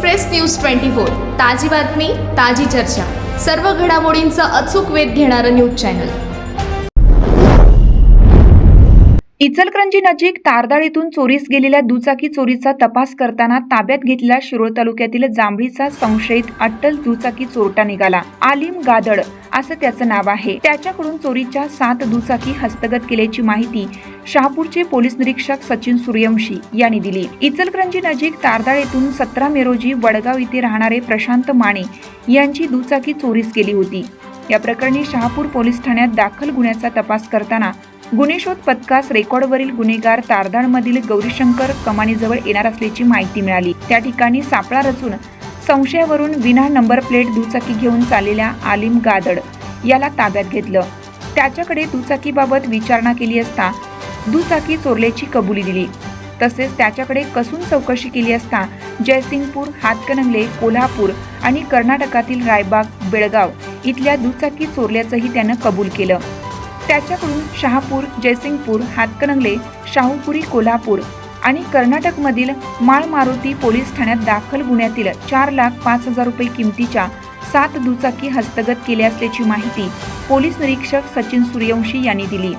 Express news twenty four ताजी बातमी ताजी चर्चा. सर्व घडामोडींचा अचूक वेध घेणारं न्यूज चॅनल. इचलकरंजी नजीक तारदाळीतून चोरीस गेलेल्या दुचाकी चोरीचा तपास करताना ताब्यात घेतलेला शिरोळ तालुक्यातील जांभळीचा संशयित अट्टल दुचाकी चोरटा निघाला. आलिम गादड असं त्याचं नाव आहे. त्याच्याकडून चोरीच्या सात दुचाकी हस्तगत केल्याची माहिती शहापूरचे पोलीस निरीक्षक सचिन सूर्यवंशी यांनी दिली. इचलकरंजी नजीक तारदाळ येथून सतरा मे रोजी वडगाव येथे राहणारे प्रशांत माने यांची दुचाकी चोरीस गेली होती. या प्रकरणी शहापूर पोलीस ठाण्यात दाखल गुन्ह्याचा तपास करताना गुन्हेशोध पथकास रेकॉर्डवरील गुन्हेगार तारदाळमधील गौरीशंकर कमानीजवळ येणार असल्याची माहिती मिळाली. त्या ठिकाणी सापळा रचून संशयावरून विना नंबर प्लेट दुचाकी घेऊन चाललेल्या आलिम गादड याला ताब्यात घेतलं. त्याच्याकडे दुचाकीबाबत विचारणा केली असता दुचाकी चोरल्याची कबुली दिली. तसेच त्याच्याकडे कसून चौकशी केली असता जयसिंगपूर हातकणंगले कोल्हापूर आणि कर्नाटकातील रायबाग बेळगाव इथल्या दुचाकी चोरल्याचंही त्यानं कबूल केलं. त्याच्याकडून शहापूर जयसिंगपूर हातकणंगले शाहूपुरी कोल्हापूर आणि कर्नाटकमधील माळ मारुती पोलीस ठाण्यात दाखल गुन्ह्यातील चार लाख पाच हजार रुपये किमतीच्या सात दुचाकी हस्तगत केल्या असल्याची माहिती पोलीस निरीक्षक सचिन सूर्यवंशी यांनी दिली.